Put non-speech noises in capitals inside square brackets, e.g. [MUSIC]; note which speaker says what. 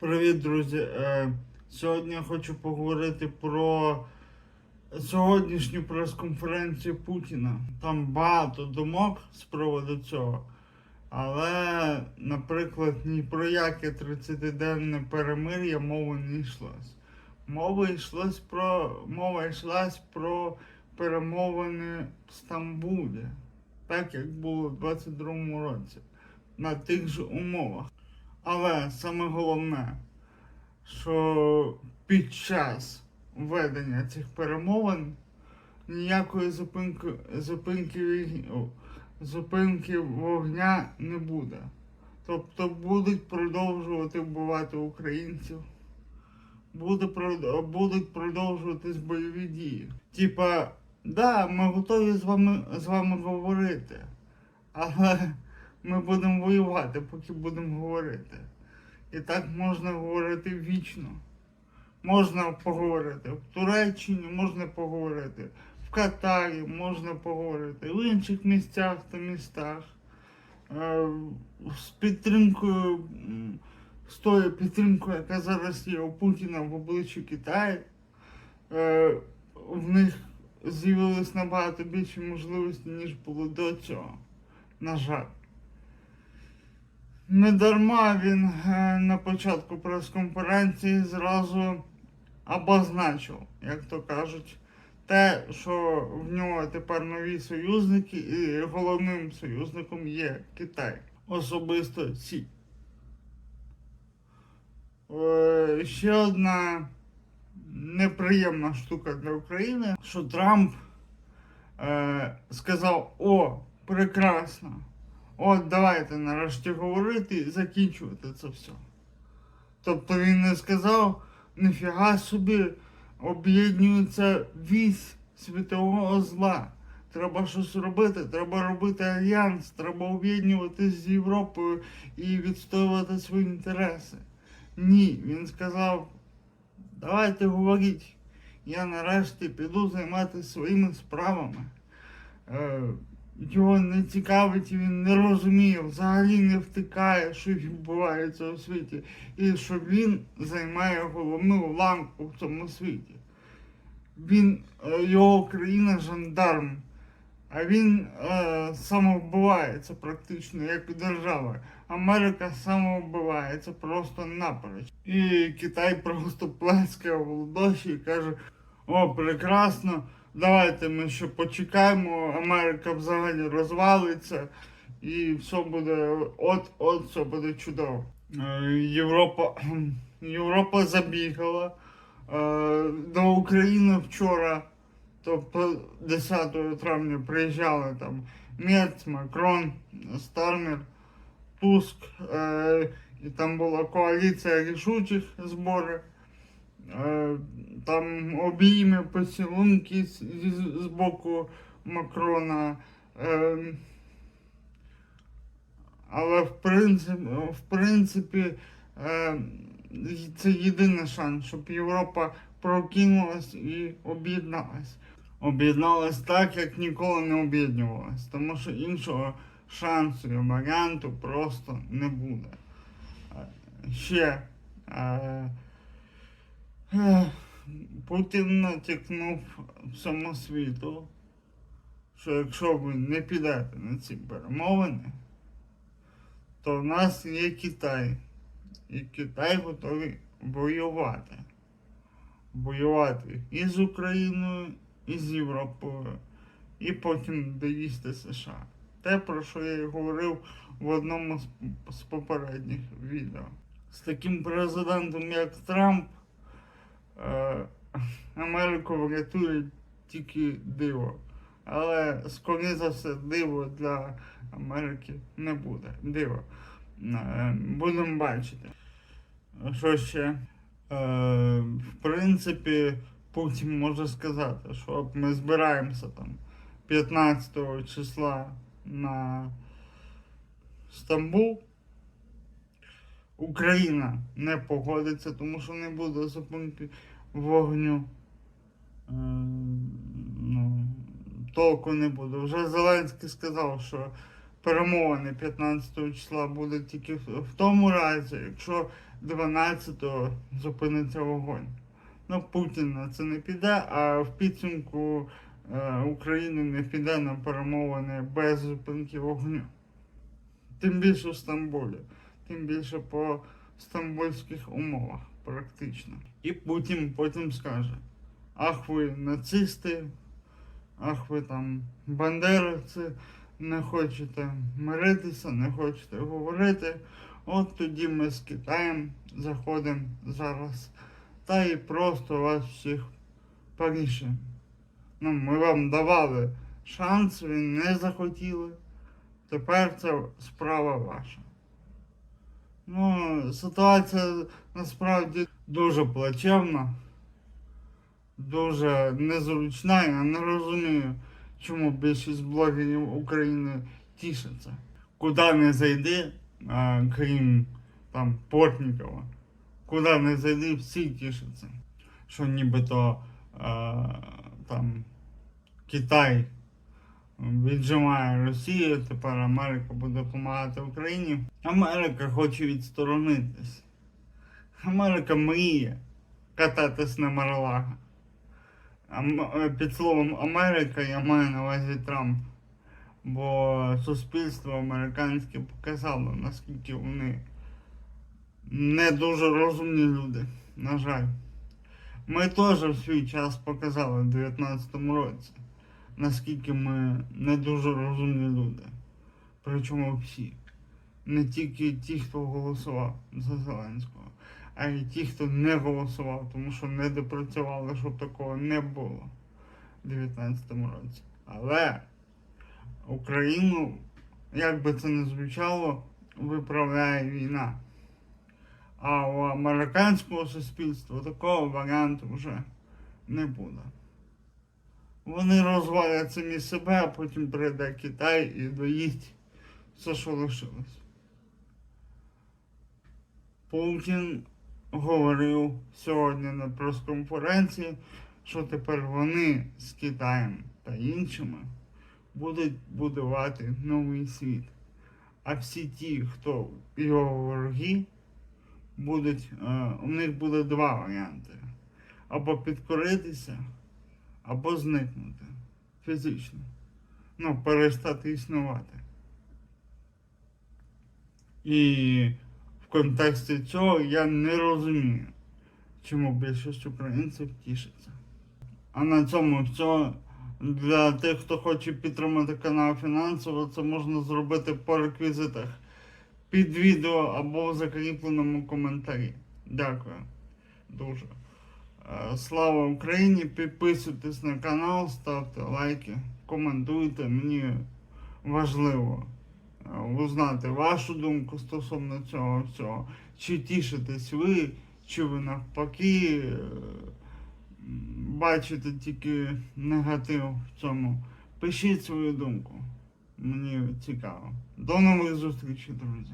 Speaker 1: Привіт, друзі. Е, Сьогодні я хочу поговорити про сьогоднішню прес-конференцію Путіна. Там багато думок з приводу цього. Але, наприклад, ні про яке 30-денне перемир'я мови не йшлось. Мова йшлась про мова йшлась про перемовини в Стамбулі, так як було в 22-му році, на тих же умовах. Але саме головне, що під час ведення цих перемовин ніякої зупинки, зупинки, зупинки вогня не буде. Тобто будуть продовжувати вбивати українців, будуть продовжуватись бойові дії. Типа, да, ми готові з вами, з вами говорити, але ми будемо воювати, поки будемо говорити. І так можна говорити вічно. Можна поговорити в Туреччині, можна поговорити в Катарі, можна поговорити в інших місцях та містах. Е, З підтримкою, з тою підтримкою, яка зараз є у Путіна в обличчі Китаю, е, в них з'явилось набагато більше можливостей, ніж було до цього. На жаль. Не дарма він е, на початку прес-конференції зразу обозначив, як то кажуть, те, що в нього тепер нові союзники, і головним союзником є Китай. Особисто Сі. Е, Ще одна неприємна штука для України, що Трамп е, сказав: О, прекрасно! От давайте нарешті говорити і закінчувати це все. Тобто він не сказав, ніфіга собі об'єднується вісь світового зла. Треба щось робити, треба робити альянс, треба об'єднуватися з Європою і відстоювати свої інтереси. Ні, він сказав, давайте говоріть, я нарешті піду займатися своїми справами. Його не цікавить, він не розуміє, взагалі не втикає, що відбувається у світі, і що він займає головну ланку в цьому світі. Він, е, його країна жандарм, а він е, самовбивається практично як держава. Америка самовбивається просто наперед. І Китай просто [LAUGHS] плескає в ладоші і каже: о, прекрасно, давайте ми ще почекаємо, Америка взагалі розвалиться і все буде, от, от все буде чудово. Е, Європа, [CLEARS THROAT] Європа забігала. Е, До України вчора, тобто 10 травня, приїжджали там Мерц, Макрон, Стармер, Туск, е, і там була коаліція рішучих збори. Е, Там обійми, поцілунки з, з, боку Макрона. Е, але в принципі, в принципі е, це єдиний шанс, щоб Європа прокинулась і об'єдналась. Об'єдналась так, як ніколи не об'єднувалась, тому що іншого шансу і варіанту просто не буде. Ще Путін натякнув всьому світу, що якщо ви не підете на ці перемовини, то в нас є Китай. І Китай готовий воювати. Воювати і з Україною, і з Європою, і потім доїсти США. Те, про що я говорив в одному з, попередніх відео. З таким президентом, як Трамп, Америку врятує тільки диво. Але скоріше за все диво для Америки не буде. Диво. Е, Будемо бачити. Що ще? Е, в принципі, Путін може сказати, що ми збираємося там 15 числа на Стамбул. Україна не погодиться, тому що не буде зупинки вогню. Е, ну, толку не буде. Вже Зеленський сказав, що перемовини 15 числа будуть тільки в тому разі, якщо 12-го зупиниться вогонь. Ну, Путін на це не піде, а в підсумку е, Україна не піде на перемовини без зупинки вогню. Тим більше в Стамбулі, тим більше по стамбульських умовах, практично. І Путін потім скаже: ах ви нацисти, ах ви там бандеровці, не хочете миритися, не хочете говорити. От тоді ми з Китаєм заходимо зараз та і просто вас всіх порішимо. Ну, ми вам давали шанс, ви не захотіли. Тепер це справа ваша. Ну, ситуація насправді дуже плачевна, дуже незручна. Я не розумію, чому більшість блогерів України тішаться. Куди не зайди, а, крім там Портнікова, куди не зайди, всі тішаться. Що нібито а, там Китай віджимає Росію, тепер Америка буде допомагати Україні. Америка хоче відсторонитись. Америка мріє кататись на Маралага. Е, Під словом Америка я маю на увазі Трамп. Бо суспільство американське показало, наскільки вони не дуже розумні люди, на жаль. Ми теж в свій час показали в 19-му році, наскільки ми не дуже розумні люди. Причому всі. Не тільки ті, хто голосував за Зеленського, а й ті, хто не голосував, тому що не допрацювали, щоб такого не було в 19-му році. Але Україну, як би це не звучало, виправляє війна. А у американського суспільства такого варіанту вже не буде. Вони розвалять самі себе, а потім прийде Китай і доїсть все, що лишилось. Путін говорив сьогодні на прес-конференції, що тепер вони з Китаєм та іншими будуть будувати новий світ. А всі ті, хто його вороги, будуть, е, у них буде два варіанти. Або підкоритися, або зникнути фізично. Ну, перестати існувати. І в контексті цього я не розумію, чому більшість українців тішиться. А на цьому все. Для тих, хто хоче підтримати канал фінансово, це можна зробити по реквізитах під відео або в закріпленому коментарі. Дякую. Дуже. Е, Слава Україні! Підписуйтесь на канал, ставте лайки, коментуйте. Мені важливо е, узнати вашу думку стосовно цього всього. Чи тішитесь ви, чи ви навпаки е, бачите тільки негатив в цьому. Пишіть свою думку. Мені цікаво. До нових зустрічей, друзі.